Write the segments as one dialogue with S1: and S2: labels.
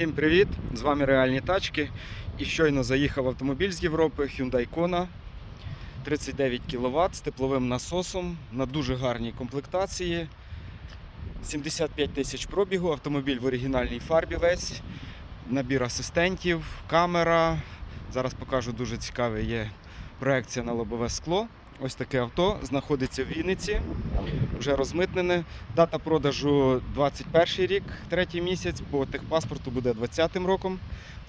S1: Всім привіт! З вами реальні тачки. І щойно заїхав автомобіль з Європи Hyundai Kona 39 кВт з тепловим насосом на дуже гарній комплектації. 75 тисяч пробігу, автомобіль в оригінальній фарбі весь, набір асистентів, камера. Зараз покажу дуже цікаве є проекція на лобове скло. Ось таке авто знаходиться в Вінниці, вже розмитнене. Дата продажу 21 рік, третій місяць, по техпаспорту буде 20 роком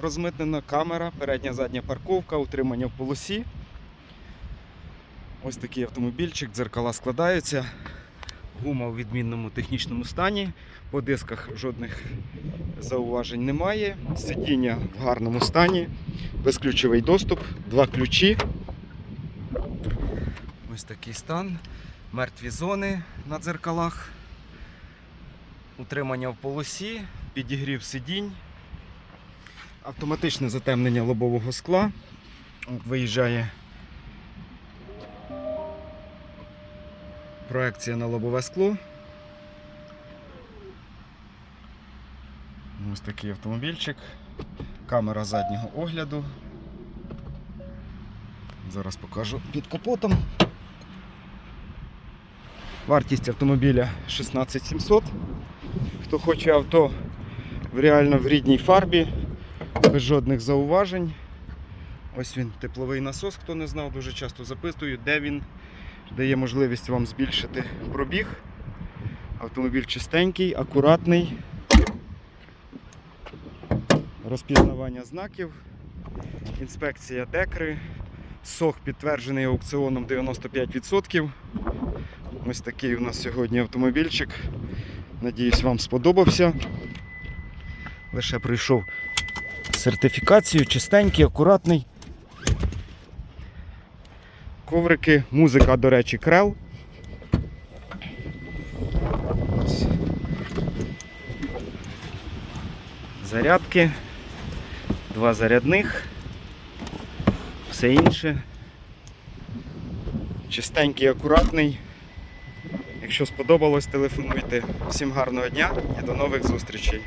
S1: розмитнена камера, передня задня парковка, утримання в полосі. Ось такий автомобільчик, дзеркала складаються. Гума в відмінному технічному стані. По дисках жодних зауважень немає. Сидіння в гарному стані, безключовий доступ, два ключі. Ось такий стан. Мертві зони на дзеркалах. Утримання в полосі, підігрів сидінь. Автоматичне затемнення лобового скла. Виїжджає проекція на лобове скло. Ось такий автомобільчик. Камера заднього огляду. Зараз покажу під капотом. Вартість автомобіля 16700. Хто хоче авто в реально в рідній фарбі, без жодних зауважень. Ось він, тепловий насос, хто не знав, дуже часто запитую, де він дає можливість вам збільшити пробіг. Автомобіль чистенький, акуратний. Розпізнавання знаків, інспекція декри, сох підтверджений аукціоном 95%. Ось такий у нас сьогодні автомобільчик. Надіюсь, вам сподобався. Лише пройшов сертифікацію, чистенький, акуратний. Коврики, музика, до речі, крел. Ось. Зарядки, два зарядних, все інше. Чистенький, акуратний. Якщо сподобалось, телефонуйте. Всім гарного дня і до нових зустрічей.